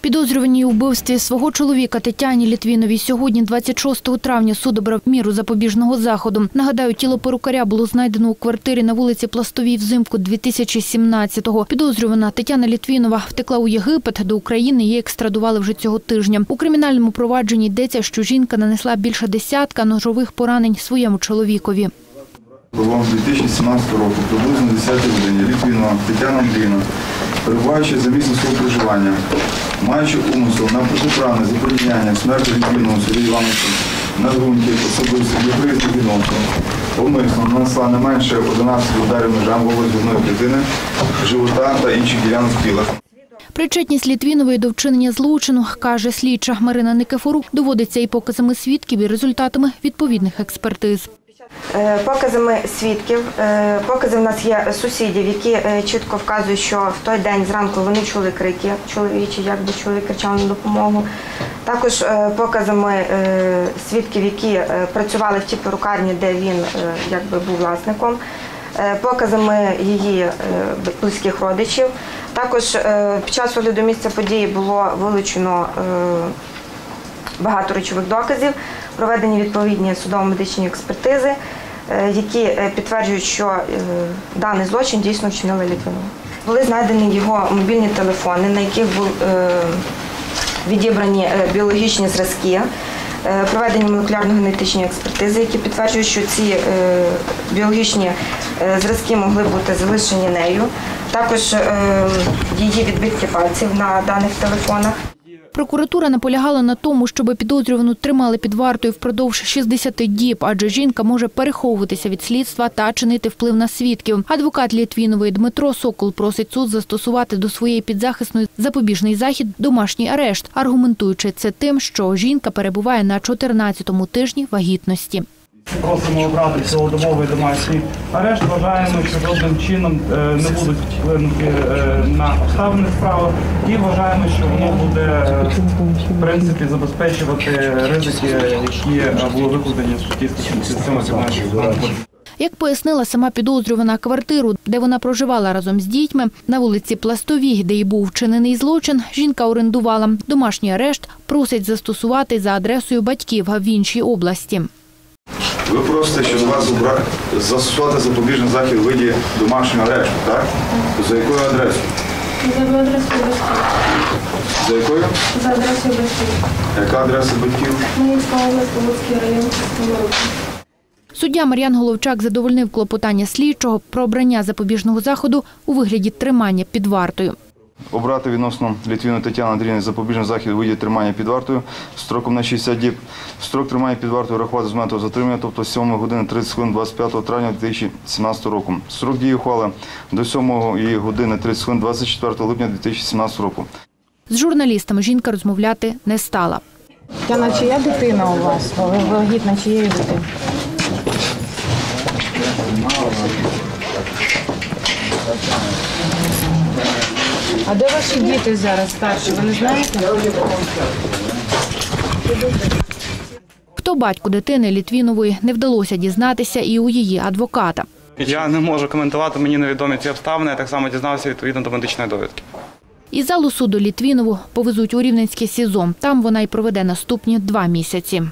Підозрюваній у вбивстві свого чоловіка Тетяні Літвіновій сьогодні, 26 травня, суд обрав міру запобіжного заходу. Нагадаю, тіло перукаря було знайдено у квартирі на вулиці Пластовій взимку 2017-го. Підозрювана Тетяна Літвінова втекла у Єгипет до України. Її екстрадували вже цього тижня. У кримінальному провадженні йдеться, що жінка нанесла більше десятка ножових поранень своєму чоловікові. Пролом 2017 року, приблизно 10 годині, Літвінова Тетяна Андріївна, перебуваючи за місцем свого проживання, маючи умисел на протиправне заподіяння смерті Літвінового Сергія Івановича на ґрунті особисто неприязних відносин, умисно нанесла не менше 11 ударів ножам в область грудної клітини, живота та інших ділянок тіла. Причетність Літвінової до вчинення злочину, каже слідча Марина Никифорук, доводиться і показами свідків, і результатами відповідних експертиз. Е, Показами свідків, е, покази в нас є сусідів, які е, чітко вказують, що в той день зранку вони чули крики чоловічі, якби чоловік кричав на допомогу. Також показами свідків, які працювали в тій перукарні, де він якби був власником. Показами її близьких родичів. Також під час огляду місця події було вилучено багато речових доказів, проведені відповідні судово-медичні експертизи, е, які е, підтверджують, що е, даний злочин дійсно вчинили Літвинова. Були знайдені його мобільні телефони, на яких були відібрані біологічні зразки. Проведені молекулярно-генетичні експертизи, які підтверджують, що ці біологічні зразки могли бути залишені нею. Також її відбитки пальців на даних телефонах. Прокуратура наполягала на тому, щоб підозрювану тримали під вартою впродовж 60 діб, адже жінка може переховуватися від слідства та чинити вплив на свідків. Адвокат Літвінової Дмитро Сокол просить суд застосувати до своєї підзахисної запобіжний захід домашній арешт, аргументуючи це тим, що жінка перебуває на 14-му тижні вагітності. Просимо обрати цілодобовий домашній арешт. Вважаємо, що жодним чином е, не будуть вплинути е, на обставини справи і вважаємо, що воно буде е, в принципі забезпечувати ризики, які були викладені в статті 177 Як пояснила сама підозрювана квартиру, де вона проживала разом з дітьми, на вулиці Пластовій, де й був вчинений злочин, жінка орендувала. Домашній арешт просить застосувати за адресою батьків в іншій області. Ви просите, щоб вас обра- застосувати запобіжний захід у виді домашнього арешту, так? За якою адресою? За адресою батьків. За якою? За адресою батьків. Яка адреса батьків? Хмельницька область, Луцький район, Комарука. Суддя Мар'ян Головчак задовольнив клопотання слідчого про обрання запобіжного заходу у вигляді тримання під вартою. Обрати відносно Літвіну Тетяни Андріївни запобіжний захід у виді тримання під вартою строком на 60 діб. Строк тримання під вартою рахувати з моменту затримання, тобто з 7 години 30 хвилин 25 травня 2017 року. Строк дії ухвали до 7 години 30 хвилин 24 липня 2017 року. З журналістами жінка розмовляти не стала. Тяна, чия дитина у вас? Ви вагітна чиєю дитиною? А де ваші діти зараз старші? Ви не знаєте? Хто батько дитини Літвінової не вдалося дізнатися і у її адвоката. Я не можу коментувати, мені невідомі ці обставини, я так само дізнався відповідно до медичної довідки. Із залу суду Літвінову повезуть у Рівненське СІЗО. Там вона й проведе наступні два місяці.